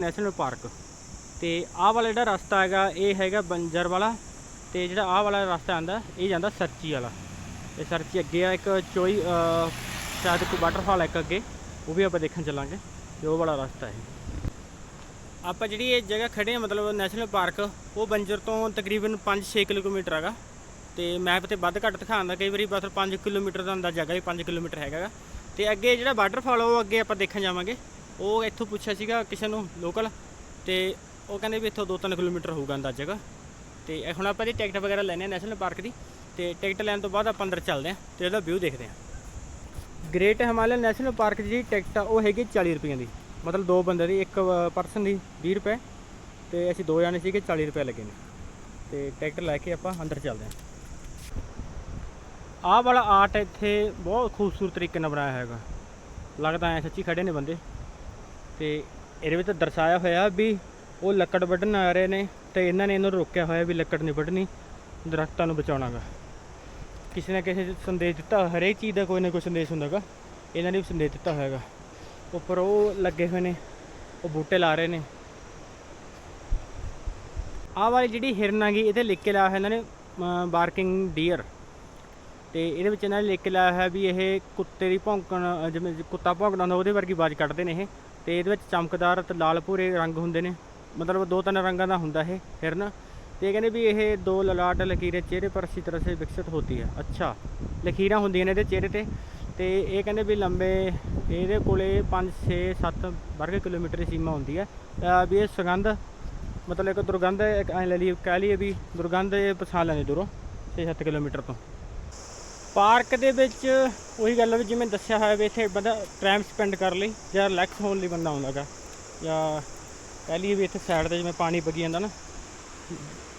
National park. ਤੇ ਆਹ ਵਾਲਾ ਜਿਹੜਾ ਰਸਤਾ ਹੈਗਾ, ਇਹ ਹੈਗਾ ਬੰਜਰ ਵਾਲਾ। ਤੇ ਜਿਹੜਾ ਆਹ ਵਾਲਾ ਰਸਤਾ ਆਂਦਾ, ਇਹ ਜਾਂਦਾ ਸਰਚੀ ਵਾਲਾ। ਤੇ ਸਰਚੀ ਅੱਗੇ ਆ ਇੱਕ ਚੋਈ ਸ਼ਾਇਦ ਕੋਈ ਵਾਟਰਫਾਲ ਹੈ ਇੱਕ ਅੱਗੇ। ਉਹ ਵੀ ਆਪਾਂ ਦੇਖਣ ਚੱਲਾਂਗੇ, ਤੇ ਉਹ ਵਾਲਾ ਰਸਤਾ ਹੈ। ਆਪਾਂ ਜਿਹੜੀ ਇਹ ਜਗ੍ਹਾ ਖੜੇ ਆ, ਮਤਲਬ ਨੈਸ਼ਨਲ ਪਾਰਕ, ਉਹ ਬੰਜਰ ਤੋਂ ਤਕਰੀਬਨ 5-6 ਕਿਲੋਮੀਟਰ ਹੈਗਾ। ਤੇ ਮੈਪ ਤੇ ਵੱਧ ਘੱਟ ਦਿਖਾਉਂਦਾ, ਕਈ ਵਾਰੀ ਬਸ 5 ਕਿਲੋਮੀਟਰ ਦਾ ਅੰਦਾਜ਼ਾ ਹੈਗਾ ਵੀ 5 ਕਿਲੋਮੀਟਰ ਹੈਗਾ ਗਾ। ਤੇ ਅੱਗੇ ਜਿਹੜਾ ਵਾਟਰਫਾਲ ਉਹ ਅੱਗੇ ਆਪਾਂ ਦੇਖਣ ਜਾਵਾਂਗੇ। ਉਹ ਇੱਥੋਂ ਪੁੱਛਿਆ ਸੀਗਾ ਕਿਸੇ ਨੂੰ ਲੋਕਲ ਤੇ ਉਹ ਕਹਿੰਦੇ ਵੀ ਇੱਥੋਂ 2-3 ਕਿਲੋਮੀਟਰ ਹੋਊਗਾ ਅੰਦਾਜ਼ਾ ਜਗ੍ਹਾ। ਤੇ ਹੁਣ ਆਪਾਂ ਦੀ ਟਿਕਟ ਵਗੈਰਾ ਲੈਣੇ ਆ ਨੈਸ਼ਨਲ ਪਾਰਕ ਦੀ। ਤੇ ਟਿਕਟ ਲੈਣ ਤੋਂ ਬਾਅਦ ਆਪਾਂ ਅੰਦਰ ਚੱਲਦੇ ਆ ਤੇ ਉਹਦਾ ਵਿਊ ਦੇਖਦੇ ਆ ਗ੍ਰੇਟ ਹਿਮਾਲਯਨ ਨੈਸ਼ਨਲ ਪਾਰਕ ਦੀ ਜਿਹੜੀ ਟਿਕਟ ਆ, ਉਹ ਹੈਗੀ 40 ਰੁਪਏ ਦੀ। ਮਤਲਬ ਦੋ ਬੰਦੇ ਦੀ, ਇੱਕ ਪਰਸਨ ਦੀ 20 ਰੁਪਏ ਤੇ ਅਸੀਂ ਦੋ ਜਾਣੇ ਸੀਗੇ 40 ਰੁਪਏ ਲੱਗੇ ਨੇ। ਤੇ ਟਿਕਟ ਲੈ ਕੇ ਆਪਾਂ ਅੰਦਰ ਚੱਲਦੇ ਹਾਂ। ਆਹ ਵਾਲਾ ਆਰਟ ਇੱਥੇ ਬਹੁਤ ਖੂਬਸੂਰਤ ਤਰੀਕੇ ਨਾਲ ਬਣਾਇਆ ਹੈਗਾ। ਲੱਗਦਾ ਐ ਸੱਚੀ ਖੜੇ ਨੇ ਬੰਦੇ। ਤੇ ਇਹਦੇ ਵਿੱਚ ਦਰਸਾਇਆ ਹੋਇਆ ਵੀ ਉਹ ਲੱਕੜ ਵੱਢਣ ਆ ਰਹੇ ਨੇ ਤੇ ਇਹਨਾਂ ਨੇ ਇਹਨੂੰ ਰੋਕਿਆ ਹੋਇਆ ਵੀ ਲੱਕੜ ਨਹੀਂ ਵੱਢਣੀ, ਦਰਖਤਾਂ ਨੂੰ ਬਚਾਉਣਾਗਾ। ਕਿਸੇ ਨਾ ਕਿਸੇ ਸੰਦੇਸ਼ ਦਿੱਤਾ, ਹਰੇਕ ਚੀਜ਼ ਦਾ ਕੋਈ ਨਾ ਕੋਈ ਸੰਦੇਸ਼ ਹੁੰਦਾਗਾ, ਇਹਨਾਂ ਨੇ ਵੀ ਸੰਦੇਸ਼ ਦਿੱਤਾ ਹੋਇਆਗਾ। ਉੱਪਰ ਉਹ ਲੱਗੇ ਹੋਏ ਨੇ, ਉਹ ਬੂਟੇ ਲਾ ਰਹੇ ਨੇ। ਆਹ ਵਾਲੀ ਜਿਹੜੀ ਹਿਰਨ ਹੈਗੀ ਇਹਦੇ ਲਿਖ ਕੇ ਲਾਇਆ ਹੋਇਆ ਇਹਨਾਂ ਨੇ ਬਾਰਕਿੰਗ ਡੀਅਰ। ਤੇ ਇਹਦੇ ਵਿੱਚ ਇਹਨਾਂ ਨੇ ਲਿਖ ਕੇ ਲਾਇਆ ਹੈ ਵੀ ਇਹ ਕੁੱਤੇ ਦੀ ਭੌਂਕਣ ਜਿਵੇਂ ਕੁੱਤਾ ਭੌਂਕਦਾ ਹੁੰਦਾ, ਉਹਦੇ ਵਰਗੀ ਆਵਾਜ਼ ਕੱਢਦੇ ਨੇ ਇਹ। ਤੇ ਇਹਦੇ ਵਿੱਚ ਚਮਕਦਾਰ ਤੇ ਲਾਲ ਭੂਰੇ ਰੰਗ ਹੁੰਦੇ ਨੇ। ਮਤਲਬ ਦੋ ਤਿੰਨ ਰੰਗਾਂ ਦਾ ਹੁੰਦਾ ਇਹ ਹਿਰਨ। ਤੇ ਇਹ ਕਹਿੰਦੇ ਵੀ ਇਹ ਦੋ ਲਲਾਟ ਲਕੀਰੇ ਚਿਹਰੇ ਪਰ ਅੱਛੀ ਤਰ੍ਹਾਂ ਸੇ ਵਿਕਸਿਤ ਹੋਤੀ ਹੈ। ਅੱਛਾ, ਲਕੀਰਾਂ ਹੁੰਦੀਆਂ ਨੇ ਇਹਦੇ ਚਿਹਰੇ ਤੇ। ਤੇ ਇਹ ਕਹਿੰਦੇ ਵੀ ਲੰਬੇ, ਇਹਦੇ ਕੋਲੇ 5 6 7 ਵਰਗ ਕਿਲੋਮੀਟਰ ਦੀ ਸੀਮਾ ਹੁੰਦੀ ਹੈ। ਵੀ ਇਹ ਸੁਗੰਧ, ਮਤਲਬ ਇੱਕ ਦੁਰਗੰਧ ਐ ਲੈ ਲਈ ਕਹਿ ਲਈਏ ਵੀ ਦੁਰਗੰਧ ਇਹ ਪਛਾਣ ਲੈਂਦੇ ਦੂਰੋਂ 6-7 ਕਿਲੋਮੀਟਰ ਤੋਂ। ਪਾਰਕ ਦੇ ਵਿੱਚ ਉਹੀ ਗੱਲ ਆ ਵੀ ਜਿਵੇਂ ਦੱਸਿਆ ਹੋਇਆ ਵੀ ਇੱਥੇ ਬੰਦਾ ਟਾਈਮ ਸਪੈਂਡ ਕਰ ਲਈ ਜਾਂ ਰਿਲੈਕਸ ਹੋਣ ਲਈ ਬੰਦਾ ਆਉਂਦਾਗਾ ਜਾਂ ਕਹਿ ਲਈਏ ਵੀ ਇੱਥੇ ਸਾਈਡ ਤੇ ਜਿਵੇਂ ਪਾਣੀ ਵਗੀ ਜਾਂਦਾ ਨਾ,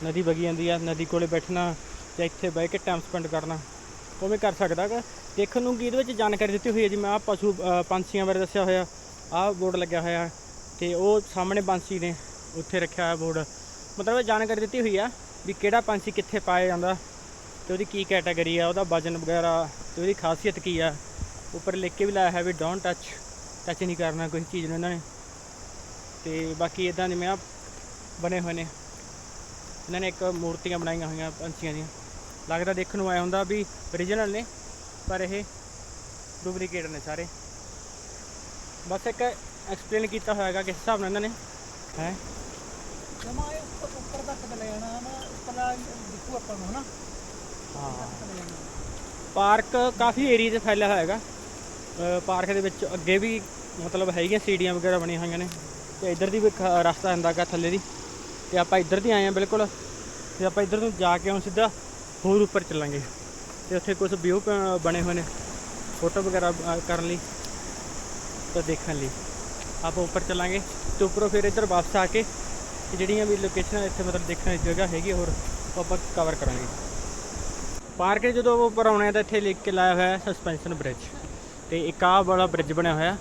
ਨਦੀ ਵਗੀ ਜਾਂਦੀ ਆ, ਨਦੀ ਕੋਲੇ ਬੈਠਣਾ ਜਾਂ ਇੱਥੇ ਬਹਿ ਕੇ ਟਾਈਮ ਸਪੈਂਡ ਕਰਨਾ, ਉਵੇਂ ਕਰ ਸਕਦਾ ਗਾ। ਦੇਖਣ ਨੂੰ ਕੀ ਇਹਦੇ ਵਿੱਚ ਜਾਣਕਾਰੀ ਦਿੱਤੀ ਹੋਈ ਹੈ ਜਿਵੇਂ ਆਹ ਪਸ਼ੂ ਪੰਛੀਆਂ ਬਾਰੇ ਦੱਸਿਆ ਹੋਇਆ, ਆਹ ਬੋਰਡ ਲੱਗਿਆ ਹੋਇਆ ਤੇ ਉਹ ਸਾਹਮਣੇ ਪੰਛੀ ਨੇ ਉੱਥੇ ਰੱਖਿਆ ਹੋਇਆ ਬੋਰਡ। ਮਤਲਬ ਜਾਣਕਾਰੀ ਦਿੱਤੀ ਹੋਈ ਆ ਵੀ ਕਿਹੜਾ ਪੰਛੀ ਕਿੱਥੇ ਪਾਇਆ ਜਾਂਦਾ ਤੇ ਉਹਦੀ ਕੀ ਕੈਟਾਗਰੀ ਆ, ਉਹਦਾ ਵਜਨ ਵਗੈਰਾ ਤੇ ਉਹਦੀ ਖਾਸੀਅਤ ਕੀ ਆ, ਉੱਪਰ ਲਿਖ ਕੇ ਵੀ ਲਾਇਆ ਹੈ ਵੀ ਡੋਂਟ ਟੱਚ ਟੱਚ ਨਹੀਂ ਕਰਨਾ ਕੋਈ ਚੀਜ਼ ਨੂੰ ਇਹਨਾਂ ਨੇ। ਤੇ ਬਾਕੀ ਇਦਾਂ ਜਿਵੇਂ ਆ ਬਣੇ ਹੋਏ ਨੇ। ਇਹਨਾਂ ਨੇ ਇੱਕ ਮੂਰਤੀਆਂ ਬਣਾਈਆਂ ਹੋਈਆਂ ਪੰਛੀਆਂ ਦੀਆਂ। ਲੱਗਦਾ ਦੇਖਣ ਨੂੰ ਆਇਆ ਹੁੰਦਾ ਵੀ origignal ਨੇ, ਪਰ ਇਹ ਡੁਪਲੀਕੇਟ ਨੇ ਸਾਰੇ। ਬਸ ਇੱਕ ਐਕਸਪਲੇਨ ਕੀਤਾ ਹੋਇਆ ਹੋਇਆਗਾ ਕਿਸ ਹਿਸਾਬ ਨਾਲ ਇਹਨਾਂ ਨੇ। ਹੈ? ਜਮਾ ਉੱਪਰ ਤੱਕ ਲੈ ਜਾਣਾ ਨਾ ਉੱਪਰ ਦਾ ਆਪਾਂ ਨੂੰ ਹਨਾ। ਪਾਰਕ ਕਾਫੀ ਏਰੀਆ 'ਚ ਫੈਲਿਆ ਹੋਇਆ ਹੈਗਾ। ਪਾਰਕ ਦੇ ਵਿੱਚ ਅੱਗੇ ਵੀ ਮਤਲਬ ਹੈਗੀਆਂ ਸੀੜੀਆਂ ਵਗੈਰਾ ਬਣੀਆਂ ਹੋਈਆਂ ਨੇ। ਤੇ ਇੱਧਰ ਦੀ ਵੀ ਖ- ਰਸਤਾ ਹੁੰਦਾਗਾ ਥੱਲੇ ਦੀ। ਤੇ ਆਪਾਂ ਇੱਧਰ ਦੀ ਆਏ ਆ ਬਿਲਕੁਲ। ਤੇ ਆਪਾਂ ਇੱਧਰ ਤੋਂ ਜਾ ਕੇ ਹੁਣ ਸਿੱਧਾ ਹੋਰ ਉੱਪਰ ਚੱਲਾਂਗੇ। ਤੇ ਉੱਥੇ ਕੁਝ ਵਿਊ ਬਣੇ ਹੋਏ ਨੇ। ਫੋਟੋ ਵਗੈਰਾ ਕਰਨ ਲਈ ਤਾਂ ਦੇਖਣ ਲਈ। ਆਪਾਂ ਉੱਪਰ ਚੱਲਾਂਗੇ। ਤੇ ਉੱਪਰੋਂ ਫਿਰ ਇੱਧਰ ਵਾਪਸ ਆ ਕੇ ਜਿਹੜੀਆਂ ਵੀ ਲੋਕੇਸ਼ਨਾਂ ਇੱਥੇ ਮਤਲਬ ਦੇਖਣ ਦੀ ਜਗ੍ਹਾ ਹੈਗੀ ਹੋਰ, ਉਹ ਆਪਾਂ ਕਵਰ ਕਰਾਂਗੇ। ਪਾਰਕ 'ਚ ਜਦੋਂ ਉੱਪਰ ਆਉਣੇ ਆ ਤਾਂ ਇੱਥੇ ਲਿਖ ਕੇ ਲਾਇਆ ਹੋਇਆ ਸਸਪੈਂਸ਼ਨ ਬ੍ਰਿਜ ਤੇ ਇੱਕ ਆਹ ਵਾਲਾ ਬ੍ਰਿਜ ਬਣਿਆ ਹੋਇਆ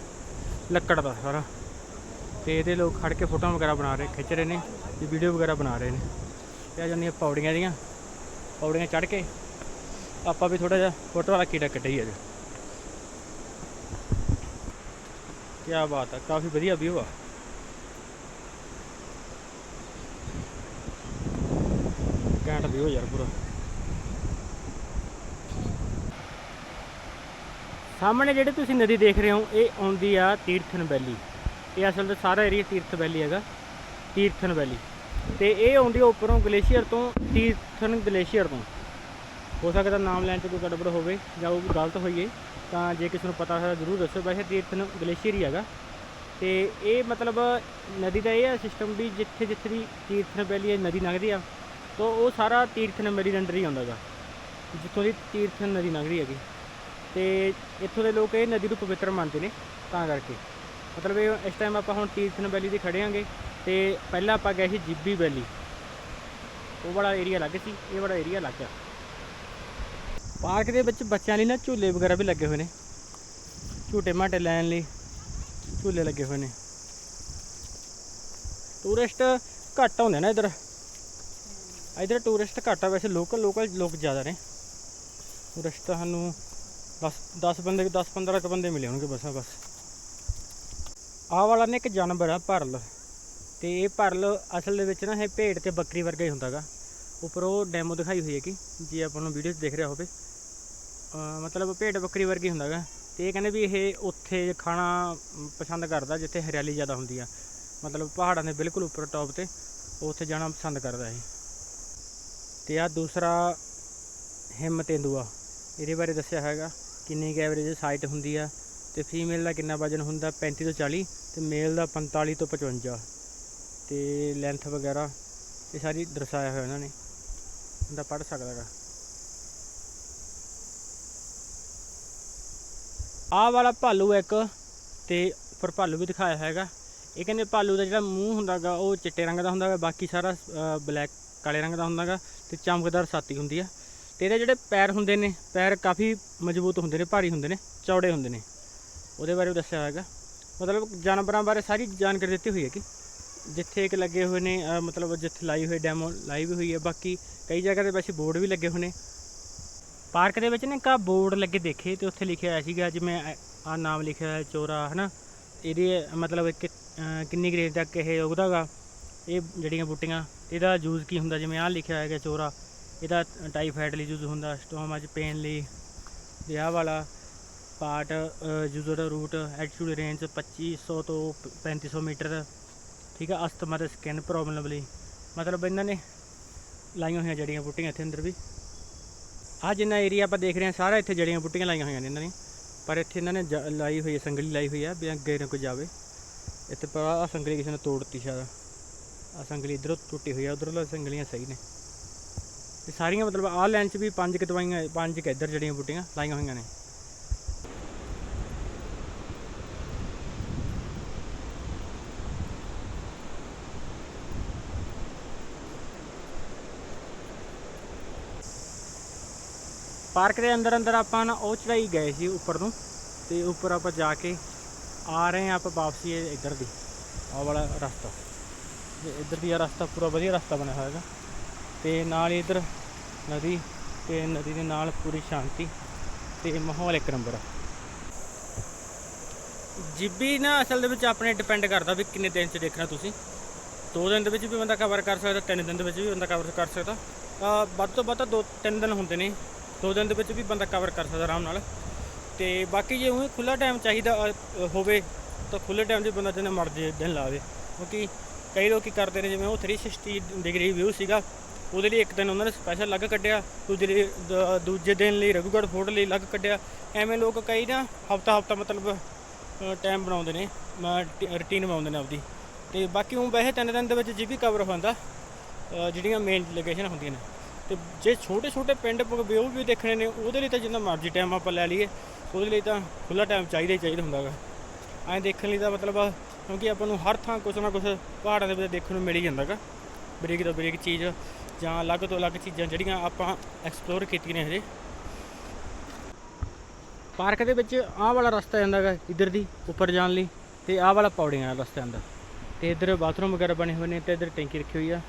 ਲੱਕੜ ਦਾ ਸਾਰਾ। ਤੇ ਇਹਦੇ ਲੋਕ ਖੜ ਕੇ ਫੋਟੋਆਂ ਵਗੈਰਾ ਬਣਾ ਰਹੇ, ਖਿੱਚ ਰਹੇ ਨੇ, ਤੇ ਵੀਡੀਓ ਵਗੈਰਾ ਬਣਾ ਰਹੇ ਨੇ। ਤੇ ਆ ਜਾਂਦੀਆਂ ਪੌੜੀਆਂ ਦੀਆਂ, ਪੌੜੀਆਂ ਚੜ੍ਹ ਕੇ ਆਪਾਂ ਵੀ ਥੋੜਾ ਜਿਹਾ ਫੋਟੋ ਵਾਲਾ ਕੀੜਾ ਕੱਢੀ ਅੱਜ। ਕੀ ਬਾਤ ਹੈ ਕਾਫੀ ਵਧੀਆ ਵਿਊ ਆ। ਘੈਂਟ ਵਿਊ ਯਾਰ ਪੂਰਾ। ਸਾਹਮਣੇ ਜਿਹੜੇ ਤੁਸੀਂ ਨਦੀ ਦੇਖ ਰਹੇ ਹੋ, ਇਹ ਆਉਂਦੀ ਆ ਤੀਰਥਨ ਵੈਲੀ। ਇਹ ਅਸਲ ਵਿੱਚ ਸਾਰਾ ਏਰੀਆ ਤੀਰਥ ਵੈਲੀ ਹੈਗਾ, ਤੀਰਥਨ ਵੈਲੀ। ਤੇ ਇਹ ਆਉਂਦੀ ਆ ਉੱਪਰੋਂ ਗਲੇਸ਼ੀਅਰ ਤੋਂ, ਤੀਰਥਨ ਗਲੇਸ਼ੀਅਰ ਤੋਂ। ਹੋ ਸਕਦਾ ਨਾਮ ਲੈਣ 'ਚ ਕੋਈ ਗੜਬੜ ਹੋਵੇ ਜਾਂ ਉਹ ਗਲਤ ਹੋਈਏ, ਤਾਂ ਜੇ ਕਿਸੇ ਨੂੰ ਪਤਾ ਹੈ ਜ਼ਰੂਰ ਦੱਸੋ। ਵੈਸੇ ਤੀਰਥਨ ਗਲੇਸ਼ੀਅਰ ਹੀ ਹੈਗਾ। ਤੇ ਇਹ ਮਤਲਬ ਨਦੀ ਦਾ ਇਹ ਹੈ ਸਿਸਟਮ ਵੀ ਜਿੱਥੇ ਜਿੱਥੇ ਦੀ ਤੀਰਥਨ ਵੈਲੀ ਇਹ ਨਦੀ ਲੰਘਦੀ ਆ, ਤਾਂ ਉਹ ਸਾਰਾ ਤੀਰਥਨ ਵੈਲੀ ਦੇ ਅੰਡਰ ਹੀ ਆਉਂਦਾ ਗਾ ਜਿੱਥੋਂ ਦੀ ਤੀਰਥਨ ਨਦੀ ਲੰਘਦੀ ਹੈਗੀ। ਤੇ ਇੱਥੋਂ ਦੇ ਲੋਕ ਇਹ ਨਦੀ ਨੂੰ ਪਵਿੱਤਰ ਮੰਨਦੇ ਨੇ, ਤਾਂ ਕਰਕੇ। ਮਤਲਬ ਇਹ ਇਸ ਟਾਈਮ ਆਪਾਂ ਹੁਣ ਤੀਰਥਨ ਵੈਲੀ ਦੇ ਖੜੇ ਆਂਗੇ ਤੇ ਪਹਿਲਾਂ ਆਪਾਂ ਗਏ ਸੀ ਜਿੱਬੀ ਵੈਲੀ ਉਹ ਬੜਾ ਏਰੀਆ ਲੱਗ ਸੀ, ਇਹ ਬੜਾ ਏਰੀਆ ਲੱਗ ਗਿਆ ਪਾਰਕ ਦੇ ਵਿੱਚ ਬੱਚਿਆਂ ਲਈ ਨਾ ਝੂਲੇ ਵਗੈਰਾ ਵੀ ਲੱਗੇ ਹੋਏ ਨੇ। ਝੂਟੇ ਮਾਟੇ ਲੈਣ ਲਈ ਝੂਲੇ ਲੱਗੇ ਹੋਏ ਨੇ। ਟੂਰਿਸਟ ਘੱਟ ਆਉਂਦੇ ਨੇ ਇਧਰ। ਇਧਰ ਟੂਰਿਸਟ ਘੱਟ ਆ, ਵੈਸੇ ਲੋਕਲ ਲੋਕਲ ਲੋਕ ਜ਼ਿਆਦਾ ਨੇ। ਟੂਰਿਸਟ ਸਾਨੂੰ 10 10 ਬੰਦੇ 10 15 ਕੁ ਬੰਦੇ ਮਿਲੇ ਹੋਣਗੇ ਬਸ ਆ ਬਸ। ਆਹ ਵਾਲਾ ਨੇ ਇੱਕ ਜਾਨਵਰ ਆ, ਭਰਲ। ਤੇ ਇਹ ਭਰਲ ਅਸਲ ਦੇ ਵਿੱਚ ਨਾ ਇਹ ਭੇਡ ਤੇ ਬੱਕਰੀ ਵਰਗਾ ਹੀ ਹੁੰਦਾਗਾ। ਉੱਪਰ ਉਹ ਡੈਮੋ ਦਿਖਾਈ ਹੋਈ ਹੈ ਕਿ ਜੇ ਆਪਾਂ ਨੂੰ ਵੀਡੀਓ ਦੇਖ ਰਿਹਾ ਹੋਵੇ। ਮਤਲਬ ਭੇਡ ਬੱਕਰੀ ਵਰਗੀ ਹੁੰਦਾਗਾ। ਤੇ ਇਹ ਕਹਿੰਦੇ ਵੀ ਇਹ ਉੱਥੇ ਖਾਣਾ ਪਸੰਦ ਕਰਦਾ, ਜਿੱਥੇ ਹਰਿਆਲੀ ਜ਼ਿਆਦਾ ਹੁੰਦੀ ਆ। ਮਤਲਬ ਪਹਾੜਾਂ ਦੇ ਬਿਲਕੁਲ ਉੱਪਰ ਟੌਪ ਤੇ ਉੱਥੇ ਜਾਣਾ ਪਸੰਦ ਕਰਦਾ ਇਹ। ਤੇ ਆ ਦੂਸਰਾ ਹਿੰਮ ਤੇਂਦੂਆ ਇਹਦੇ ਬਾਰੇ ਦੱਸਿਆ ਹੈਗਾ। ਕਿੰਨੀ ਕੁ ਐਵਰੇਜ ਸਾਈਟ ਹੁੰਦੀ ਆ ਤੇ ਫੀਮੇਲ ਦਾ ਕਿੰਨਾ ਵਜਨ ਹੁੰਦਾ? 35 ਤੋਂ 40 ਤੇ ਮੇਲ ਦਾ 45 ਤੋਂ 55 ਤੇ ਲੈਂਥ ਵਗੈਰਾ ਇਹ ਸਾਰੀ ਦਰਸਾਇਆ ਹੋਇਆ ਇਹਨਾਂ ਨੇ। ਬੰਦਾ ਪੜ੍ਹ ਸਕਦਾ ਗਾ ਆਹ ਵਾਲਾ ਭਾਲੂ ਇੱਕ ਤੇ ਉੱਪਰ ਭਾਲੂ ਵੀ ਦਿਖਾਇਆ ਹੈਗਾ। ਇਹ ਕਹਿੰਦੇ ਭਾਲੂ ਦਾ ਜਿਹੜਾ ਮੂੰਹ ਹੁੰਦਾਗਾ ਉਹ ਚਿੱਟੇ ਰੰਗ ਦਾ ਹੁੰਦਾਗਾ ਬਾਕੀ ਸਾਰਾ ਬਲੈਕ ਕਾਲੇ ਰੰਗ ਦਾ ਹੁੰਦਾਗਾ ਤੇ ਚਮਕਦਾਰ ਸਾਤੀ ਹੁੰਦੀ ਆ। ਤੇ ਇਹਦੇ ਜਿਹੜੇ ਪੈਰ ਹੁੰਦੇ ਨੇ, ਪੈਰ ਕਾਫੀ ਮਜ਼ਬੂਤ ਹੁੰਦੇ ਨੇ, ਭਾਰੀ ਹੁੰਦੇ ਨੇ, ਚੌੜੇ ਹੁੰਦੇ ਨੇ। ਉਹਦੇ ਬਾਰੇ ਵੀ ਦੱਸਿਆ ਹੋਇਆ ਮਤਲਬ ਜਾਨਵਰਾਂ ਬਾਰੇ ਸਾਰੀ ਜਾਣਕਾਰੀ ਦਿੱਤੀ ਹੋਈ ਹੈ ਕਿ ਜਿੱਥੇ ਇੱਕ ਲੱਗੇ ਹੋਏ ਨੇ ਮਤਲਬ ਜਿੱਥੇ ਲਾਈ ਹੋਈ ਡੈਮੋ, ਲਾਈ ਵੀ ਹੋਈ ਹੈ। ਬਾਕੀ ਕਈ ਜਗ੍ਹਾ ਤੇ ਵੈਸੇ ਬੋਰਡ ਵੀ ਲੱਗੇ ਹੋਏ ਨੇ। ਪਾਰਕ ਦੇ ਵਿੱਚ ਨਾ ਇੱਕ ਬੋਰਡ ਲੱਗੇ ਦੇਖੇ ਤੇ ਉੱਥੇ ਲਿਖਿਆ ਹੋਇਆ ਸੀਗਾ, ਜਿਵੇਂ ਆ ਨਾਮ ਲਿਖਿਆ ਹੋਇਆ ਚੋਰਾ, ਹਨਾ? ਇਹਦੇ ਮਤਲਬ ਕਿ ਅਹ ਕਿੰਨੀ ਗ੍ਰੇਡ ਤੱਕ ਇਹ ਉਗਦਾਗਾ ਇਹ ਜਿਹੜੀਆਂ ਬੂਟੀਆਂ, ਇਹਦਾ ਯੂਜ਼ ਕੀ ਹੁੰਦਾ? ਜਿਵੇਂ ਆਹ ਲਿਖਿਆ ਹੋਇਆ ਚੋਰਾ। ਇਹਦਾ ਟਾਈਫਾਈਡ ਲਈ ਯੂਜ਼ ਹੁੰਦਾ ਸਟੋਮਾ 'ਚ ਪੇਨ ਲਈ, ਵਿਆਹ ਵਾਲਾ part user route altitude range 2500 ਤੋਂ 3500 ਮੀਟਰ, ਠੀਕ ਆ ਅਸਥਮਾ ਤੇ ਸਕਿਨ ਪ੍ਰੋਬਲਮ ਲਈ। ਮਤਲਬ ਇਹਨਾਂ ਨੇ ਲਾਈਆਂ ਹੋਈਆਂ ਜੜੀਆਂ ਬੂਟੀਆਂ ਇੱਥੇ ਅੰਦਰ ਵੀ। ਆ ਜਿੰਨਾ ਏਰੀਆ ਆਪਾਂ ਦੇਖ ਰਹੇ ਹਾਂ, ਸਾਰਾ ਇੱਥੇ ਜੜੀਆਂ ਬੂਟੀਆਂ ਲਾਈਆਂ ਹੋਈਆਂ ਨੇ ਇਹਨਾਂ ਨੇ। ਪਰ ਇੱਥੇ ਇਹਨਾਂ ਨੇ ਜ- ਲਾਈ ਹੋਈ ਹੈ, ਸੰਗਲੀ ਲਾਈ ਹੋਈ ਹੈ ਵੀ ਅੱਗੇ ਨਾ ਕੋਈ ਜਾਵੇ। ਇੱਥੇ ਪਰ ਆ ਸੰਗਲੀ ਕਿਸੇ ਨੇ ਤੋੜਤੀ ਸ਼ਾਇਦ। ਆ ਸੰਗਲੀ ਇਧਰੋਂ ਟੁੱਟੀ ਹੋਈ ਆ, ਉਧਰੋਂ ਸੰਗਲੀਆਂ ਸਹੀ ਨੇ। ਤੇ ਸਾਰੀਆਂ ਮਤਲਬ ਆਹ ਲਾਈਨ 'ਚ ਵੀ ਪੰਜ ਕੁ ਦਵਾਈਆਂ, ਪੰਜ ਕੁ ਇੱਧਰ ਜਿਹੜੀਆਂ ਬੂਟੀਆਂ ਲਾਈਆਂ ਹੋਈਆਂ ਨੇ। ਪਾਰਕ ਦੇ ਅੰਦਰ ਅੰਦਰ ਆਪਾਂ ਨਾ ਉਹ ਚੜਾਈ ਗਏ ਸੀ ਉੱਪਰ ਨੂੰ, ਤੇ ਉੱਪਰ ਆਪਾਂ ਜਾ ਕੇ ਆ ਰਹੇ ਹਾਂ ਆਪਾਂ ਵਾਪਸੀ ਇੱਧਰ ਦੀ, ਆਹ ਵਾਲਾ ਰਸਤਾ। ਤੇ ਇੱਧਰ ਦੀ ਆ ਰਸਤਾ ਪੂਰਾ ਵਧੀਆ ਰਸਤਾ ਬਣਿਆ ਹੋਇਆ ਹੈਗਾ। ਤੇ ਨਾਲ ਹੀ ਇੱਧਰ ਨਦੀ ਤੇ ਨਦੀ ਦੇ ਨਾਲ ਪੂਰੀ ਸ਼ਾਂਤੀ ਤੇ ਮਾਹੌਲ ਇੱਕ ਨੰਬਰ ਆ। ਜਿੱਬੀ ਨਾ ਅਸਲ ਦੇ ਵਿੱਚ ਆਪਣੇ ਡਿਪੈਂਡ ਕਰਦਾ ਵੀ ਕਿੰਨੇ ਦਿਨ ਚ ਦੇਖਣਾ ਤੁਸੀਂ। ਦੋ ਦਿਨ ਦੇ ਵਿੱਚ ਵੀ ਬੰਦਾ ਕਵਰ ਕਰ ਸਕਦਾ, ਤਿੰਨ ਦਿਨ ਦੇ ਵਿੱਚ ਵੀ ਬੰਦਾ ਕਵਰ ਕਰ ਸਕਦਾ। ਤਾਂ ਵੱਧ ਤੋਂ ਵੱਧ ਦੋ, ਤਿੰਨ ਦਿਨ ਹੁੰਦੇ ਨੇ। ਦੋ ਦਿਨ ਦੇ ਵਿੱਚ ਵੀ ਬੰਦਾ ਕਵਰ ਕਰ ਸਕਦਾ ਆਰਾਮ ਨਾਲ। ਤੇ ਬਾਕੀ ਜੇ ਉਹ ਖੁੱਲਾ ਟਾਈਮ ਚਾਹੀਦਾ ਹੋਵੇ, ਤਾਂ ਖੁੱਲੇ ਟਾਈਮ 'ਚ ਬੰਦਾ ਜਿੰਨਾ ਮਰਜ਼ੀ ਦਿਨ ਲਾਵੇ। ਕਿਉਂਕਿ ਕਈ ਲੋਕ ਕੀ ਕਰਦੇ ਨੇ, ਜਿਵੇਂ ਉਹ 360 ਡਿਗਰੀ ਵਿਊ ਸੀਗਾ ਉਹਦੇ ਲਈ ਇੱਕ ਦਿਨ ਉਹਨਾਂ ਨੇ ਸਪੈਸ਼ਲ ਅਲੱਗ ਕੱਢਿਆ, ਦੂਜੇ ਲਈ ਦੂਜੇ ਦਿਨ ਲਈ ਰਘੂਗੜ੍ਹ ਫੋਰਟ ਲਈ ਅਲੱਗ ਕੱਢਿਆ। ਐਵੇਂ ਲੋਕ ਕਈ ਨਾ ਹਫਤਾ ਹਫਤਾ ਮਤਲਬ ਟਾਈਮ ਬਣਾਉਂਦੇ ਨੇ ਰੁਟੀਨ ਬਣਾਉਂਦੇ ਨੇ ਆਪਦੀ। ਤੇ ਬਾਕੀ ਉਹ ਵੈਸੇ ਤਿੰਨ ਦਿਨ ਦੇ ਵਿੱਚ ਜੀ ਵੀ ਕਵਰ ਹੁੰਦਾ ਜਿਹੜੀਆਂ ਮੇਨ ਲੋਕੇਸ਼ਨ ਹੁੰਦੀਆਂ ਨੇ। ਤੇ ਜੇ ਛੋਟੇ ਛੋਟੇ ਪਿੰਡ ਵਿਊ ਵੀ ਦੇਖਣੇ ਨੇ, ਉਹਦੇ ਲਈ ਤਾਂ ਜਿੰਨਾ ਮਰਜ਼ੀ ਟਾਈਮ ਆਪਾਂ ਲੈ ਲਈਏ, ਉਹਦੇ ਲਈ ਤਾਂ ਖੁੱਲਾ ਟਾਈਮ ਚਾਹੀਦਾ ਹੀ ਚਾਹੀਦਾ ਹੁੰਦਾਗਾ ਐਂ ਦੇਖਣ ਲਈ ਤਾਂ ਮਤਲਬ, ਕਿਉਂਕਿ ਆਪਾਂ ਨੂੰ ਹਰ ਥਾਂ ਕੁਛ ਨਾ ਕੁਛ ਪਹਾੜਾਂ ਦੇ ਵਿੱਚ ਦੇਖਣ ਨੂੰ ਮਿਲ ਹੀ ਜਾਂਦਾਗਾ ਬਰੀਕ ਤੋਂ ਬਰੀਕ ਚੀਜ਼। ਜਾਂ ਅਲੱਗ ਤੋਂ ਅਲੱਗ ਚੀਜ਼ਾਂ ਜਿਹੜੀਆਂ ਆਪਾਂ ਐਕਸਪਲੋਰ ਕੀਤੀਆਂ ਨੇ ਹਜੇ। ਪਾਰਕ ਦੇ ਵਿੱਚ ਆਹ ਵਾਲਾ ਰਸਤਾ ਜਾਂਦਾ ਜਾਂਦਾਗਾ ਇੱਧਰ ਦੀ, ਉੱਪਰ ਜਾਣ ਲਈ, ਤੇ ਆਹ ਵਾਲਾ ਪੌੜੀਆਂ ਵਾਲਾ ਰਸਤਾ ਜਾਂਦਾ। ਤੇ ਇੱਧਰ ਬਾਥਰੂਮ ਵਗੈਰਾ ਬਣੇ ਹੋਏ ਨੇ ਤੇ ਇੱਧਰ ਟੈਂਕੀ ਰੱਖੀ ਹੋਈ ਆ,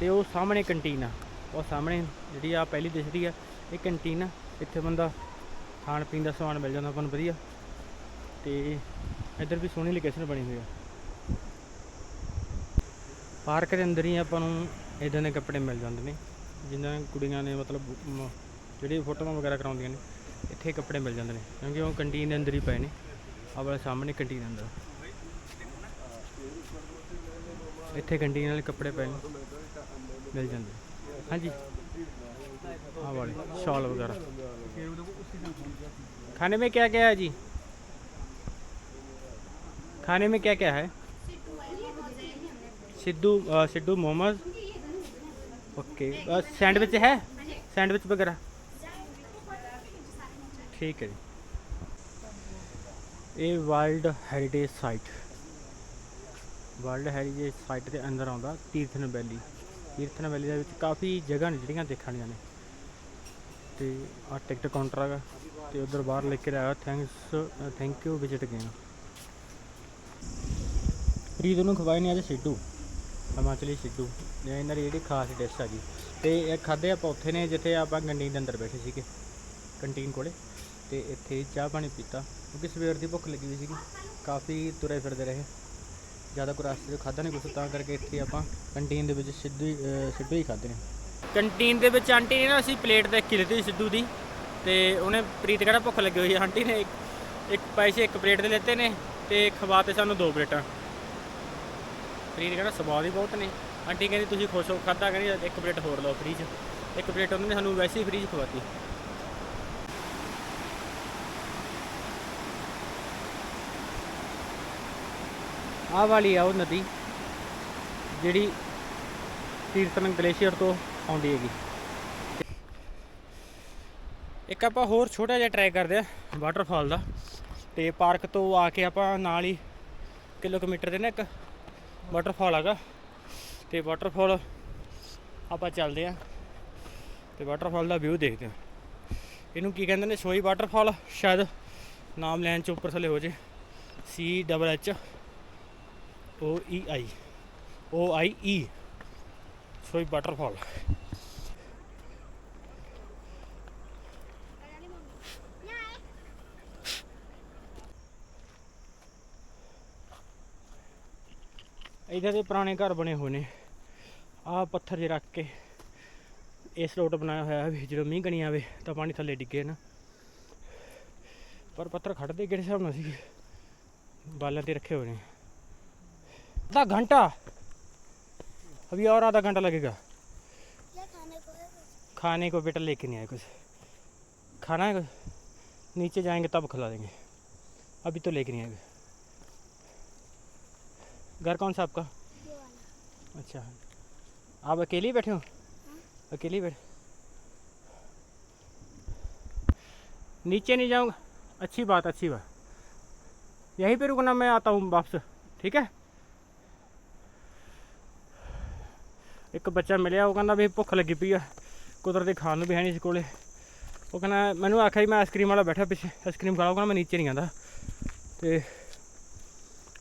ਤੇ ਉਹ ਸਾਹਮਣੇ ਕੰਟੀਨ ਆ। ਉਹ ਸਾਹਮਣੇ ਜਿਹੜੀ ਆ ਪਹਿਲੀ ਦਿਸਦੀ ਆ, ਇਹ ਕੰਟੀਨ ਆ। ਇੱਥੇ ਬੰਦਾ ਖਾਣ ਪੀਣ ਦਾ ਸਮਾਨ ਮਿਲ ਜਾਂਦਾ ਆਪਾਂ ਨੂੰ ਵਧੀਆ। ਤੇ ਇੱਧਰ ਵੀ ਸੋਹਣੀ ਲੋਕੇਸ਼ਨ ਬਣੀ ਹੋਈ ਆ। ਪਾਰਕ ਦੇ ਅੰਦਰ ਹੀ ਆਪਾਂ ਨੂੰ ਇਦਾਂ ਦੇ ਕੱਪੜੇ ਮਿਲ ਜਾਂਦੇ ਨੇ ਜਿਨ੍ਹਾਂ ਕੁੜੀਆਂ ਨੇ ਮਤਲਬ ਮ, ਜਿਹੜੀ ਫੋਟੋਆਂ ਵਗੈਰਾ ਕਰਾਉਂਦੀਆਂ ਨੇ ਇੱਥੇ ਕੱਪੜੇ ਮਿਲ ਜਾਂਦੇ ਨੇ ਕਿਉਂਕਿ ਉਹ ਕੰਟੀਨ ਦੇ ਅੰਦਰ ਹੀ ਪਏ ਨੇ ਆਹ ਵਾਲੇ ਸਾਹਮਣੇ ਕੰਟੀਨ ਅੰਦਰ ਇੱਥੇ ਕੰਟੀਨ ਵਾਲੇ ਕੱਪੜੇ ਪਏ ਨੇ ਮਿਲ ਜਾਂਦੇ ਹਾਂਜੀ ਆਹ वाले शॉल वगैरह खाने में क्या क्या है जी खाने में क्या क्या है सिद्धू अ, सिद्धू मोमोज ओके अ, सैंडविच है सैंडविच वगैरह ठीक है जी ਇਹ world heritage site world heritage site ਦੇ ਅੰਦਰ ਆਉਂਦਾ ਤੀਰਥਨ ਵੈਲੀ ਤੀਰਥਨ ਵੈਲੀ ਦੇ ਵਿੱਚ ਕਾਫੀ ਜਗ੍ਹਾ ਨੇ ਜਿਹੜੀਆਂ ਦੇਖਣ ਵਾਲੀਆਂ ਨੇ ਤੇ ਆ ਟਿਕਟ ਕਾਊਂਟਰ ਹੈਗਾ ਤੇ ਉਧਰ ਬਾਹਰ ਲਿਖ ਕੇ ਆਇਆ thanks thank you visit again Reet ਨੂੰ ਖਵਾਏ ਨੇ ਅੱਜ ਸਿੱਧੂ ਹਿਮਾਚਲੀ ਸਿੱਧੂ। ਇਹ ਇਹਨਾਂ ਦੀ ਜਿਹੜੀ ਖਾਸ ਡਿਸ਼ ਜੀ। ਤੇ ਇਹ ਖਾਦੇ ਆਪਾਂ ਉੱਥੇ ਨੇ, ਜਿੱਥੇ ਆਪਾਂ ਕੰਟੀਨ ਦੇ ਅੰਦਰ ਬੈਠੇ ਸੀਗੇ। ਕੰਟੀਨ ਕੋਲੇ। ਤੇ ਇੱਥੇ ਚਾਹ ਪਾਣੀ ਪੀਤਾ। ਕਿਉਂਕਿ ਸਵੇਰ ਦੀ ਭੁੱਖ ਲੱਗੀ ਹੋਈ ਸੀਗੀ। ਕਾਫੀ ਤੁਰੇ ਫਿਰਦੇ ਰਹੇ। ਜ਼ਿਆਦਾ ਕੋਈ ਰਸਤੇ 'ਚ ਖਾਦਾ ਨਹੀਂ ਕੁਛ, ਤਾਂ ਕਰਕੇ ਇੱਥੇ ਆਪਾਂ ਕੰਟੀਨ ਦੇ ਵਿੱਚ ਸਿੱਧੂ ਹੀ ਸਿੱਧੂ ਹੀ ਖਾਦੇ ਨੇ। ਕੰਟੀਨ ਦੇ ਵਿੱਚ ਆਂਟੀ ਨੇ ਨਾ, ਅਸੀਂ ਪਲੇਟ ਦੇਖ ਕੇ ਲਿੱਤੀ ਸਿੱਧੂ ਦੀ। ਤੇ ਉਹਨੇ ਪ੍ਰੀਤ ਕਹਿੰਦਾ ਭੁੱਖ ਲੱਗੀ ਹੋਈ ਆਂਟੀ ਨੇ ਇੱਕ- ਇੱਕ ਪੈਸੇ ਇੱਕ ਪਲੇਟ ਦੇ ਲੈਤੇ ਨੇ ਤੇ ਖਵਾਤੇ ਸਾਨੂੰ ਦੋ ਪਲੇਟਾਂ ਪ੍ਰੀਤ ਕਹਿੰਦਾ ਸਵਾਦ ਹੀ ਬਹੁਤ ਨੇ। ਆਂਟੀ ਕਹਿੰਦੀ ਤੁਸੀਂ ਖੁਸ਼ ਹੋ ਖਾਦਾ ਕਹਿੰਦੀ ਇੱਕ ਪਲੇਟ ਹੋਰ ਲਓ ਫ੍ਰੀ 'ਚ। ਇੱਕ ਪਲੇਟ ਉਹਨਾਂ ਨੇ ਸਾਨੂੰ ਵੈਸੇ ਹੀ ਫ੍ਰੀ 'ਚ ਖਵਾਤੀ। ਆਹ ਵਾਲੀ ਆ ਉਹ ਨਦੀ, ਜਿਹੜੀ ਤੀਰਥਨ ਗਲੇਸ਼ੀਅਰ ਤੋਂ ਆਉਂਦੀ ਹੈਗੀ। ਇੱਕ ਆਪਾਂ ਹੋਰ ਛੋਟਾ ਜਿਹਾ ਟਰਾਈ ਕਰਦੇ ਆ ਵਾਟਰਫਾਲ ਦਾ। ਤੇ ਪਾਰਕ ਤੋਂ ਆ ਕੇ ਆਪਾਂ ਨਾਲ ਹੀ ਕਿਲੋਮੀਟਰ ਦੇ ਨਾ ਇੱਕ ਵਾਟਰਫਾਲ ਹੈਗਾ। ਤੇ ਵਾਟਰਫਾਲ ਆਪਾਂ ਚੱਲਦੇ ਆ ਤੇ ਵਾਟਰਫਾਲ ਦਾ ਵਿਊ ਦੇਖਦੇ ਆ ਇਹਨੂੰ ਕੀ ਕਹਿੰਦੇ ਨੇ? ਸੋਈ ਵਾਟਰਫਾਲ ਸ਼ਾਇਦ ਨਾਮ ਲੈਣ ਚ ਉੱਪਰ ਥੱਲੇ ਹੋ ਜੇ। ਸੀ ਡਬਲ ਐਚ ਓ ਈ ਆਈ ਓ ਆਈ ਈ ਸੋਈ ਵਾਟਰਫਾਲ ਇਧਰ ਦੇ ਪੁਰਾਣੇ ਘਰ ਬਣੇ ਹੋਏ ਨੇ ਆਹ ਪੱਥਰ ਜੇ ਰੱਖ ਕੇ ਇਸ ਰੋਡ ਬਣਾਇਆ ਹੋਇਆ ਵੀ ਜਦੋਂ ਮੀਂਹ ਕਣੀ ਆਵੇ ਤਾਂ ਪਾਣੀ ਥੱਲੇ ਡਿੱਗੇ ਨਾ ਪਰ ਪੱਥਰ ਖੜਦੇ ਕਿਹੜੇ ਹਿਸਾਬ ਨਾਲ ਸੀ ਬਾਲਾਂ ਤੇ ਰੱਖੇ ਹੋਏ ਨੇ आधा घंटा अभी और आधा घंटा लगेगा क्या खाने को है कुछ? खाने को बेटा लेके नहीं आए कुछ खाना है कुछ? नीचे जाएंगे तब खिला देंगे अभी तो लेके नहीं आए घर कौन सा आपका ये वाला अच्छा आप अकेले ही बैठे हो अकेले ही बैठे नीचे नहीं जाऊंगा अच्छी बात अच्छी बात यहीं पे रुकना मैं आता हूँ वापस ठीक है ਇੱਕ ਬੱਚਾ ਮਿਲਿਆ ਉਹ ਕਹਿੰਦਾ ਵੀ ਭੁੱਖ ਲੱਗੀ ਪਈ ਆ ਕੁਦਰਤੀ ਖਾਣ ਨੂੰ ਵੀ ਹੈ ਨਹੀਂ ਸੀ ਕੋਲੇ ਉਹ ਕਹਿੰਦਾ ਮੈਨੂੰ ਆਖਿਆ ਜੀ ਮੈਂ ਆਈਸਕ੍ਰੀਮ ਵਾਲਾ ਬੈਠਾ ਪਿੱਛੇ ਆਈਸਕ੍ਰੀਮ ਖਾ ਲਓ ਕਹਿੰਦਾ ਮੈਂ ਨੀਚੇ ਨਹੀਂ ਆਂਦਾ ਤੇ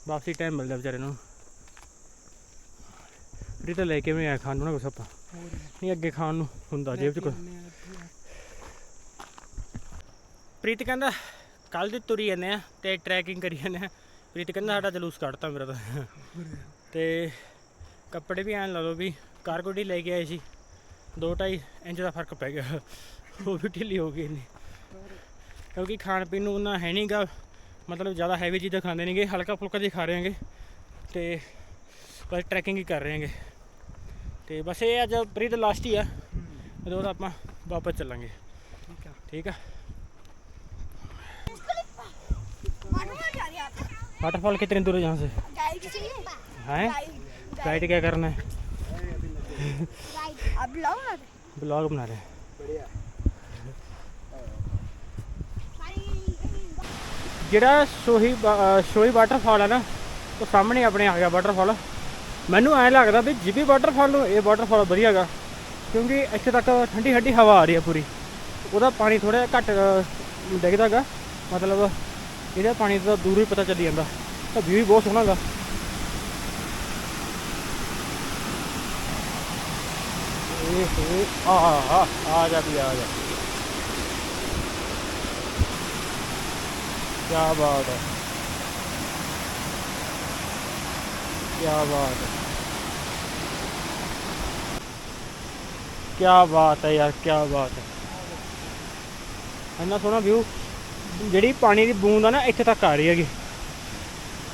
ਵਾਪਸੀ ਟਾਈਮ ਮਿਲਦਾ ਵਿਚਾਰੇ ਨੂੰ ਫਿਰ ਤਾਂ ਲੈ ਕੇ ਵੀ ਆਇਆ ਖਾਣ ਨੂੰ ਨਾ ਕੁਛ ਆਪਾਂ। ਨਹੀਂ ਅੱਗੇ ਖਾਣ ਨੂੰ ਹੁੰਦਾ ਜੇਬ 'ਚ ਕੁਛ। ਪ੍ਰੀਤ ਕਹਿੰਦਾ ਕੱਲ ਦੀ ਤੁਰੀ ਜਾਂਦੇ ਆ ਤੇ ਟਰੈਕਿੰਗ ਕਰੀ ਜਾਂਦੇ ਆ। ਪ੍ਰੀਤ ਕਹਿੰਦਾ ਸਾਡਾ ਜਲੂਸ ਕੱਢਤਾ ਮੇਰਾ ਤਾਂ। ਤੇ ਕੱਪੜੇ ਵੀ ਐਂ ਲਾ ਲਓ ਵੀ ਕਾਰਗੋ ਢੀ ਲੈ ਕੇ ਆਏ ਸੀ। 2.5 ਇੰਚ ਦਾ ਫ਼ਰਕ ਪੈ ਗਿਆ। ਉਹ ਵੀ ਢਿੱਲੀ ਹੋ ਗਈ ਇੰਨੀ। ਕਿਉਂਕਿ ਖਾਣ ਪੀਣ ਨੂੰ ਉਹਨਾਂ ਹੈ ਨਹੀਂਗਾ ਮਤਲਬ ਜ਼ਿਆਦਾ ਹੈਵੀ ਚੀਜ਼ਾਂ ਖਾਂਦੇ ਨਹੀਂਗੇ ਹਲਕਾ ਫੁਲਕਾ ਜਿਹਾ ਖਾ ਰਹੇ ਹਾਂਗੇ। ਤੇ ਬਸ ਟਰੈਕਿੰਗ ਹੀ ਕਰ ਰਹੇ ਹਾਂਗੇ। ਤੇ ਬਸ ਇਹ ਅੱਜ ਪ੍ਰੀਤ ਲਾਸਟ ਹੀ ਆ ਉਦੋਂ ਬਾਅਦ ਆਪਾਂ ਵਾਪਸ ਚੱਲਾਂਗੇ ਠੀਕ ਆ ਠੀਕ ਆ वाटर में जा रहे आप वाटरफॉल कितनी दूर है यहाँ से गाइड चाहिए हैं गाइड गाइड क्या करना है गाइड अब लाओ ना ब्लॉग बना रहे हैं ਜਿਹੜਾ ਸੋਹੀ ਵਾ- ਅਹ ਸੋਹੀ ਵਾਟਰਫਾਲ ਹੈ ਨਾ ਉਹ ਸਾਹਮਣੇ ਆਪਣੇ ਆ ਗਿਆ ਵਾਟਰਫਾਲ ਮੈਨੂੰ ਐਂ ਲੱਗਦਾ ਵੀ ਜਿੱਬੀ ਵਾਟਰਫਾਲ ਨੂੰ ਇਹ ਵਾਟਰਫਾਲ ਵਧੀਆ ਕਿਉਂਕਿ ਇੱਥੇ ਤੱਕ ਠੰਡੀ ਠੰਡੀ ਹਵਾ ਆ ਰਹੀ ਹੈ ਪੂਰੀ। ਉਹਦਾ ਪਾਣੀ ਥੋੜਾ ਘੱਟ ਅਹ, ਮਤਲਬ ਇਹਦਾ ਪਾਣੀ ਤੋਂ ਦੂਰ ਹੀ ਪਤਾ ਚੱਲੀ ਜਾਂਦਾ। ਤਾਂ ਵੀ ਬਹੁਤ ਸੋਹਣਾ ਹੈਗਾ। ਇਹ ਆ ਆ ਆ ਜਾ ਵੀ ਆ ਜਾ। ਕੀ ਬਾਤ ਹੈ। ਕੀ ਬਾਤ ਹੈ। ਕੀ ਬਾਤ ਹੈ ਯਾਰ ਕੀ ਬਾਤ ਹੈ। ਇੰਨਾ ਸੋਹਣਾ ਵਿਊ ਜਿਹੜੀ ਪਾਣੀ ਦੀ ਬੂੰਦ ਆ ਨਾ, ਇੱਥੇ ਤੱਕ ਆ ਰਹੀ ਹੈਗੀ।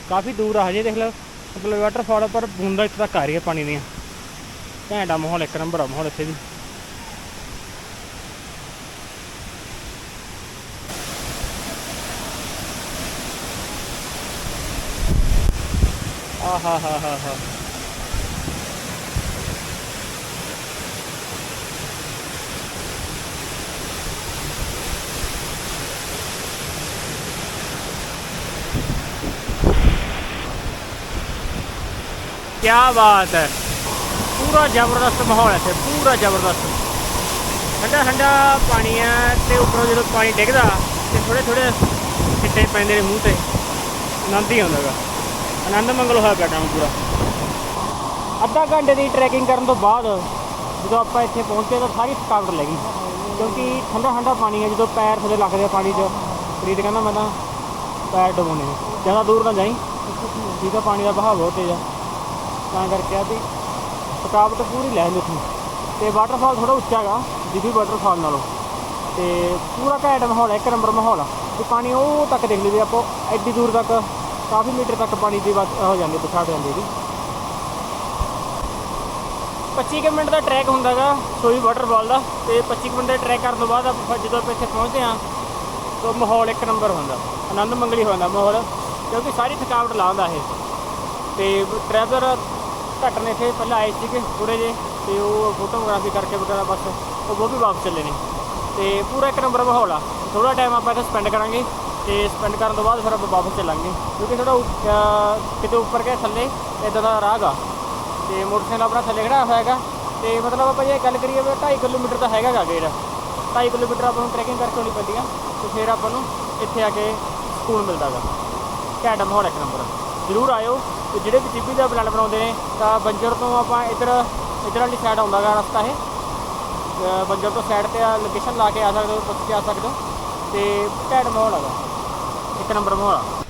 ਕਾਫੀ ਦੂਰ ਆ, ਹਜੇ ਦੇਖ ਲਓ। ਮਤਲਬ ਵਾਟਰਫਾਲ ਪਰ ਬੂੰਦਾਂ ਇੱਥੇ ਤੱਕ ਆ ਰਹੀ ਹੈ ਪਾਣੀ ਦੀਆਂ। ਘੈਂਟਾ ਮਾਹੌਲ, ਇੱਕ ਨੰਬਰ ਆ ਮਾਹੌਲ ਇੱਥੇ ਵੀ। ਆਹਾ ਹਾ ਹਾ ਹਾ। ਕੀ ਬਾਤ ਹੈ। ਪੂਰਾ ਜ਼ਬਰਦਸਤ ਮਾਹੌਲ ਹੈ ਇੱਥੇ, ਪੂਰਾ ਜ਼ਬਰਦਸਤ। ਠੰਡਾ ਠੰਡਾ ਪਾਣੀ ਹੈ ਤੇ ਉੱਪਰੋਂ ਜਦੋਂ ਪਾਣੀ ਡਿੱਗਦਾ ਤੇ ਥੋੜੇ ਥੋੜੇ ਛਿੱਟੇ ਪੈਂਦੇ ਨੇ ਮੂੰਹ ਤੇ, ਆਨੰਦ ਹੀ ਆਉਂਦਾ ਗਾ ਆਨੰਦ ਮੰਗਲ ਹੋਇਆ ਪਿਆ ਕੰਮ ਪੂਰਾ। ਅੱਧਾ ਘੰਟੇ ਦੀ ਟਰੈਕਿੰਗ ਕਰਨ ਤੋਂ ਬਾਅਦ ਜਦੋਂ ਆਪਾਂ ਇੱਥੇ ਪਹੁੰਚੇ ਤਾਂ ਸਾਰੀ ਥਕਾਵਟ ਲੈ ਗਈ। ਕਿਉਂਕਿ ਠੰਡਾ ਠੰਡਾ ਪਾਣੀ ਹੈ, ਜਦੋਂ ਪੈਰ ਥੱਲੇ ਲੱਗਦੇ ਆ ਪਾਣੀ 'ਚ ਪ੍ਰੀਤ ਕਹਿੰਦਾ ਮੈਂ ਤਾਂ ਪੈਰ ਡੁਬੋਣੇ ਨੇ ਜ਼ਿਆਦਾ ਦੂਰ ਨਾ ਜਾਈ। ਠੀਕ ਆ, ਪਾਣੀ ਦਾ ਬਹਾਅ ਬਹੁਤ ਤੇਜ਼ ਆ। ਤਾਂ ਕਰਕੇ ਆ ਵੀ ਥਕਾਵਟ ਪੂਰੀ ਲੈ ਲਈ ਉੱਥੋਂ। ਤੇ ਵਾਟਰਫਾਲ ਥੋੜਾ ਉੱਚਾ ਹੈਗਾ ਜਿੱਦੀ ਵਾਟਰਫਾਲ ਨਾਲੋਂ। ਤੇ ਪੂਰਾ ਘੈਂਟ ਮਾਹੌਲ ਹੈ ਇੱਕ ਨੰਬਰ ਮਾਹੌਲ ਆ। ਤੇ ਪਾਣੀ ਉਹ ਤੱਕ ਦੇਖ ਲਈਏ ਆਪਾਂ ਐਡੀ ਦੂਰ ਤੱਕ ਕਾਫੀ ਮੀਟਰ ਤੱਕ ਪਾਣੀ ਦੀ ਬਾਤ ਹੋ ਜਾਂਦੀ ਪਛਾੜ ਜਾਂਦੀ ਇਹਦੀ 25 ਕੁ ਮਿੰਟ ਦਾ ਟਰੈਕ ਹੁੰਦਾਗਾ, ਸੋਈ ਵਾਟਰਫਾਲ ਦਾ, ਤੇ 25 ਕੁ ਮਿੰਟ ਦਾ ਟਰੈਕ ਕਰਨ ਤੋਂ ਬਾਅਦ ਆਪਾਂ ਜਦੋਂ ਆਪਾਂ ਇੱਥੇ ਪਹੁੰਚਦੇ ਹਾਂ, ਤਾਂ ਮਾਹੌਲ ਇੱਕ ਨੰਬਰ ਹੁੰਦਾ, ਆਨੰਦ ਮੰਗਲੀ ਹੋ ਜਾਂਦਾ ਮਾਹੌਲ, ਕਿਉਂਕਿ ਸਾਰੀ ਥਕਾਵਟ ਲਾਉਂਦਾ ਇਹ। ਤੇ ਟਰੈਵਲਰ ਘੱਟ ਨੇ ਇੱਥੇ, ਪਹਿਲਾਂ ਆਏ ਸੀਗੇ ਥੋੜੇ ਜੇ ਤੇ ਉਹ ਫੋਟੋਗ੍ਰਾਫੀ ਕਰਕੇ ਵਗੈਰਾ ਬਸ, ਉਹ ਉਹ ਵੀ ਵਾਪਸ ਚੱਲੇ ਨੇ। ਤੇ ਪੂਰਾ ਇੱਕ ਨੰਬਰ ਮਾਹੌਲ ਆ। ਥੋੜਾ ਟਾਈਮ ਆਪਾਂ ਇੱਥੇ ਸਪੈਂਡ ਕਰਾਂਗੇ। ਤੇ ਸਪੈਂਡ ਕਰਨ ਤੋਂ ਬਾਅਦ ਫਿਰ ਆਪਾਂ ਵਾਪਸ ਚੱਲਾਂਗੇ। ਕਿਉਂਕਿ ਥੋੜਾ ਕਿਤੇ ਉੱਪਰ ਗਿਆ ਥੱਲੇ ਇਦਾਂ ਦਾ ਰਾਹ ਗਾ। ਤੇ ਮੋਟਰਸਾਈਕਲ ਆਪਣਾ ਥੱਲੇ ਖੜਾ ਹੋਇਆ ਹੈਗਾ। ਤੇ ਮਤਲਬ ਆਪਾਂ ਜੇ ਗੱਲ ਕਰੀਏ ਵੀ 2.5 ਕਿਲੋਮੀਟਰ ਤਾਂ ਹੈਗਾ ਗਾ ਗੇੜ। 2.5 ਕਿਲੋਮੀਟਰ ਆਪਾਂ ਨੂੰ ਟਰੈਕਿੰਗ ਕਰਕੇ ਆਉਣੀ ਪੈਂਦੀ ਆ। ਤੇ ਫਿਰ ਆਪਾਂ ਨੂੰ ਇੱਥੇ ਆ ਕੇ ਸਕੂਨ ਮਿਲਦਾ ਗਾ। ਘੈਂਟ ਮਾਹੌਲ ਇੱਕ ਨੰਬਰ। ਜ਼ਰੂਰ ਆਇਓ। ਤੇ ਜਿਹੜੇ ਵੀ ਟਿੱਬੀ ਦਾ ਪਲਾਨ ਬਣਾਉਂਦੇ ਨੇ, ਤਾਂ ਬੰਜਰ ਤੋਂ ਆਪਾਂ ਇੱਧਰ ਇੱਧਰ ਵਾਲੀ ਸਾਈਡ ਆਉਂਦਾ ਗਾ ਰਸਤਾ ਇਹ। ਬੰਜਰ ਤੋਂ ਸਾਈਡ ਤੇ ਲੋਕੇਸ਼ਨ ਲਾ ਕੇ ਆ ਸਕਦੇ ਹੋ, ਪੁੱਛ ਕੇ ਆ ਸਕਦੇ ਹੋ। ਤੇ ਘੈਂਟ ਮਾਹੌਲ ਹੈਗਾ ਇੱਕ ਨੰਬਰ ਮਾਹੌਲ ਆ।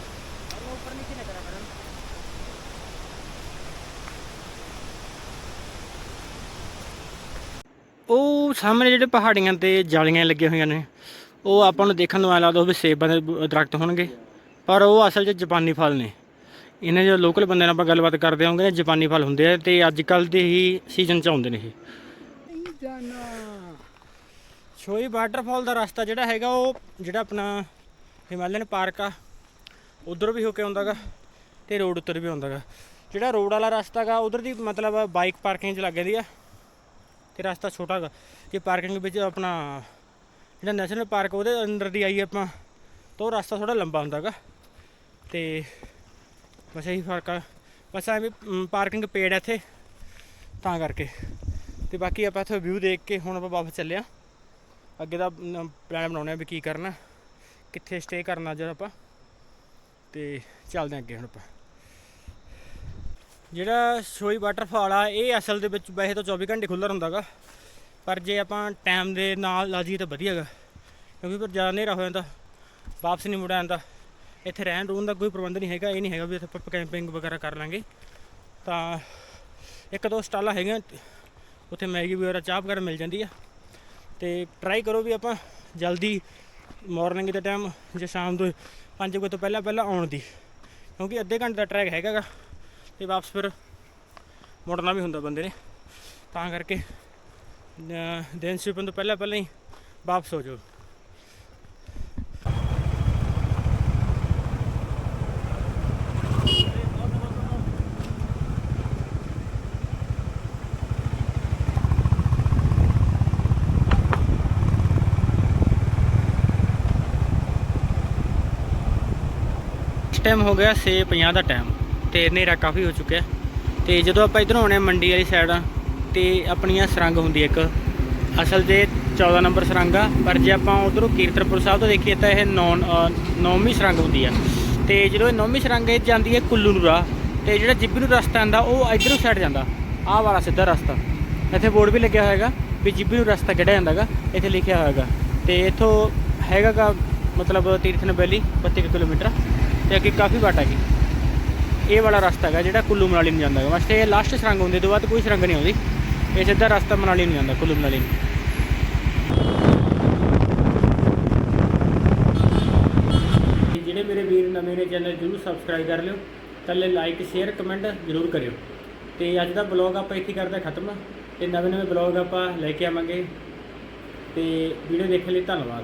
ਉਹ ਸਾਹਮਣੇ ਜਿਹੜੇ ਪਹਾੜੀਆਂ ਤੇ ਜਾਲੀਆਂ ਲੱਗੀਆਂ ਹੋਈਆਂ ਨੇ ਉਹ ਆਪਾਂ ਨੂੰ ਦੇਖਣ ਨੂੰ ਐਂ ਲੱਗਦਾ ਉਹ ਵੀ ਸੇਬਾਂ ਦੇ ਬ- ਦਰਖਤ ਹੋਣਗੇ। ਪਰ ਉਹ ਅਸਲ 'ਚ ਜਾਪਾਨੀ ਫਲ ਨੇ। ਇਹਨਾਂ ਜੋ ਲੋਕਲ ਬੰਦੇ ਨਾਲ ਆਪਾਂ ਗੱਲਬਾਤ ਕਰਦੇ ਹੋਵਾਂਗੇ ਨਾ ਜਾਪਾਨੀ ਫਲ ਹੁੰਦੇ ਆ ਤੇ ਅੱਜ ਕੱਲ ਦੇ ਹੀ ਸੀਜ਼ਨ 'ਚ ਆਉਂਦੇ ਨੇ ਇਹ। ਨਹੀਂ ਜਾਣਾ। ਛੋਈ ਵਾਟਰਫਾਲ ਦਾ ਰਸਤਾ ਜਿਹੜਾ ਹੈਗਾ ਉਹ ਜਿਹੜਾ ਆਪਣਾ ਹਿਮਾਲਯਨ ਪਾਰਕ ਆ। ਉਧਰ ਵੀ ਹੋ ਕੇ ਆਉਂਦਾਗਾ ਤੇ ਰੋਡ ਉੱਤਰ ਵੀ ਆਉਂਦਾਗਾ ਜਿਹੜਾ ਰੋਡ ਵਾਲਾ ਰਸਤਾ ਗਾ, ਉਧਰ ਦੀ ਮਤਲਬ ਬਾਈਕ ਪਾਰਕਿੰਗ 'ਚ ਲੱਗ ਜਾਂਦੀ ਆ ਤੇ ਰਸਤਾ ਛੋਟਾ ਗਾ। ਜੇ ਪਾਰਕਿੰਗ ਵਿੱਚ ਆਪਣਾ ਜਿਹੜਾ ਨੈਸ਼ਨਲ ਪਾਰਕ ਉਹਦੇ ਅੰਦਰ ਦੀ ਆਈ ਆਪਾਂ, ਤਾਂ ਉਹ ਰਸਤਾ ਥੋੜਾ ਲੰਬਾ ਹੁੰਦਾਗਾ ਤੇ ਬਸ ਇਹੀ ਫ਼ਰਕ ਆ। ਬਸ ਐਵੇਂ ਪਾਰਕਿੰਗ ਪੇੜ ਆ ਇੱਥੇ, ਤਾਂ ਕਰਕੇ। ਤੇ ਬਾਕੀ ਆਪਾਂ ਇੱਥੇ ਵਿਊ ਦੇਖ ਕੇ ਹੁਣ ਆਪਾਂ ਵਾਪਸ ਚੱਲੇ ਆ। ਅੱਗੇ ਦਾ ਪਲਾਨ ਬਣਾਉਣੇ ਆ ਵੀ ਕੀ ਕਰਨਾ। ਕਿੱਥੇ ਸਟੇ ਕਰਨਾ ਅੱਜ ਆਪਾਂ, ਤੇ ਚੱਲਦੇ ਹਾਂ ਅੱਗੇ ਹੁਣ ਆਪਾਂ। ਜਿਹੜਾ ਸ਼ੋਈ ਵਾਟਰਫਾਲ ਆ, ਇਹ ਅਸਲ ਦੇ ਵਿੱਚ ਵੈਸੇ ਤਾਂ 24 ਘੰਟੇ ਖੁੱਲ੍ਹਾ ਹੁੰਦਾਗਾ ਪਰ ਜੇ ਆਪਾਂ ਟਾਈਮ ਦੇ ਨਾਲ ਲਾ ਜਾਈਏ ਤਾਂ ਵਧੀਆ ਗਾ, ਕਿਉਂਕਿ ਪਰ ਜ਼ਿਆਦਾ ਹਨੇਰਾ ਹੋ ਜਾਂਦਾ, ਵਾਪਸ ਨਹੀਂ ਮੁੜ ਆਉਂਦਾ। ਇੱਥੇ ਰਹਿਣ ਰੂਣ ਦਾ ਕੋਈ ਪ੍ਰਬੰਧ ਨਹੀਂ ਹੈਗਾ, ਇਹ ਨਹੀਂ ਹੈਗਾ ਵੀ ਇੱਥੇ ਆਪਾਂ ਕੈਂਪਿੰਗ ਵਗੈਰਾ ਕਰ ਲਾਂਗੇ। ਤਾਂ ਇੱਕ ਦੋ ਸਟਾਲਾਂ ਹੈਗੀਆਂ, ਉੱਥੇ ਮੈਗੀ ਵਗੈਰਾ ਚਾਹ ਵਗੈਰਾ ਮਿਲ ਜਾਂਦੀ ਆ। ਤੇ ਟਰਾਈ ਕਰੋ ਵੀ ਆਪਾਂ ਜਲਦੀ ਮਾਰਨਿੰਗ ਦੇ ਟਾਈਮ ਜਾਂ ਸ਼ਾਮ ਤੋਂ 5 ਵਜੇ ਤੋਂ ਪਹਿਲਾਂ ਪਹਿਲਾਂ ਆਉਣ ਦੀ। ਕਿਉਂਕਿ ਅੱਧੇ ਘੰਟੇ ਦਾ ਟਰੈਕ ਹੈਗਾ ਗਾ ਤੇ ਵਾਪਸ ਫਿਰ ਮੁੜਨਾ ਵੀ ਹੁੰਦਾ ਬੰਦੇ ਨੇ। ਤਾਂ ਕਰਕੇ ਦਿਨ ਛਿਪਣ ਤੋਂ ਪਹਿਲਾਂ ਪਹਿਲਾਂ ਹੀ ਵਾਪਸ ਹੋ ਜਾਓ ਇਸ ਟਾਈਮ ਹੋ ਗਿਆ 6:50 ਦਾ ਟਾਈਮ ਤੇ ਹਨੇਰਾ ਕਾਫੀ ਹੋ ਚੁੱਕਿਆ ਤੇ ਜਦੋਂ ਆਪਾਂ ਇਧਰੋਂ ਆਉਣੇ ਆ ਮੰਡੀ ਵਾਲੀ ਸਾਈਡ ਤੇ ਆਪਣੀਆਂ ਸਰੰਗ ਹੁੰਦੀ ਹੈ ਇੱਕ। ਅਸਲ ਦੇ 14 ਨੰਬਰ ਸਰੰਗ ਆ, ਪਰ ਜੇ ਆਪਾਂ ਉਧਰੋਂ ਕੀਰਤਨਪੁਰ ਸਾਹਿਬ ਤੋਂ ਦੇਖੀਏ ਤਾਂ ਇਹ 9 ਨੌਵੀਂ ਸਰੰਗ ਹੁੰਦੀ ਆ। ਤੇ ਜਦੋਂ ਇਹ ਨੌਵੀਂ ਸਰੰਗ ਇਹ ਜਾਂਦੀ ਹੈ ਕੁੱਲੂ ਨੂੰ ਰਾਹ, ਤੇ ਜਿਹੜਾ ਜਿੱਬੀ ਨੂੰ ਰਸਤਾ ਆਂਦਾ ਉਹ ਇਧਰੋਂ ਸਾਈਡ ਜਾਂਦਾ। ਆਹ ਵਾਲਾ ਸਿੱਧਾ ਰਸਤਾ। ਇੱਥੇ ਬੋਰਡ ਵੀ ਲੱਗਿਆ ਹੋਏਗਾ ਵੀ ਜਿੱਬੀ ਨੂੰ ਰਸਤਾ ਕਿਹੜਾ ਜਾਂਦਾਗਾ ਇੱਥੇ ਲਿਖਿਆ ਹੋਏਗਾ ਤੇ ਇੱਥੋਂ ਹੈਗਾਗਾ ਮਤਲਬ ਤੀਰਥਨ ਵੈਲੀ 32 ਕੁ ਕਿਲੋਮੀਟਰ। ਤੇ ਅੱਗੇ ਕਾਫੀ ਵਾਟ ਜੀ ਇਹ ਵਾਲਾ ਰਸਤਾ ਹੈਗਾ ਜਿਹੜਾ ਕੁੱਲੂ ਮਨਾਲੀ ਨੂੰ ਜਾਂਦਾ ਹੈਗਾ। ਬਸ ਇਹ ਲਾਸਟ ਸਰੰਗ ਹੁੰਦੀ ਤੋਂ ਬਾਅਦ ਕੋਈ ਸਰੰਗ ਨਹੀਂ ਆਉਂਦੀ। ਇਹ ਸਿੱਧਾ ਰਸਤਾ ਮਨਾਲੀ ਨੂੰ ਜਾਂਦਾ, ਕੁੱਲੂ ਮਨਾਲੀ ਨੂੰ। ਜਿਹੜੇ ਮੇਰੇ ਵੀਰ ਨਵੇਂ ਨੇ, ਚੈਨਲ ਜਰੂਰ ਸਬਸਕ੍ਰਾਈਬ ਕਰ ਲਿਓ। ਥੱਲੇ ਲਾਈਕ ਸ਼ੇਅਰ ਕਮੈਂਟ ਜਰੂਰ ਕਰਿਓ। ਤੇ ਅੱਜ ਦਾ ਬਲੌਗ ਆਪਾਂ ਇੱਥੇ ਕਰਦੇ ਖਤਮ। ਤੇ ਨਵੇਂ ਨਵੇਂ ਬਲੌਗ ਆਪਾਂ ਲੈ ਕੇ ਆਵਾਂਗੇ। ਤੇ ਵੀਡੀਓ ਦੇਖਣ ਲਈ ਧੰਨਵਾਦ।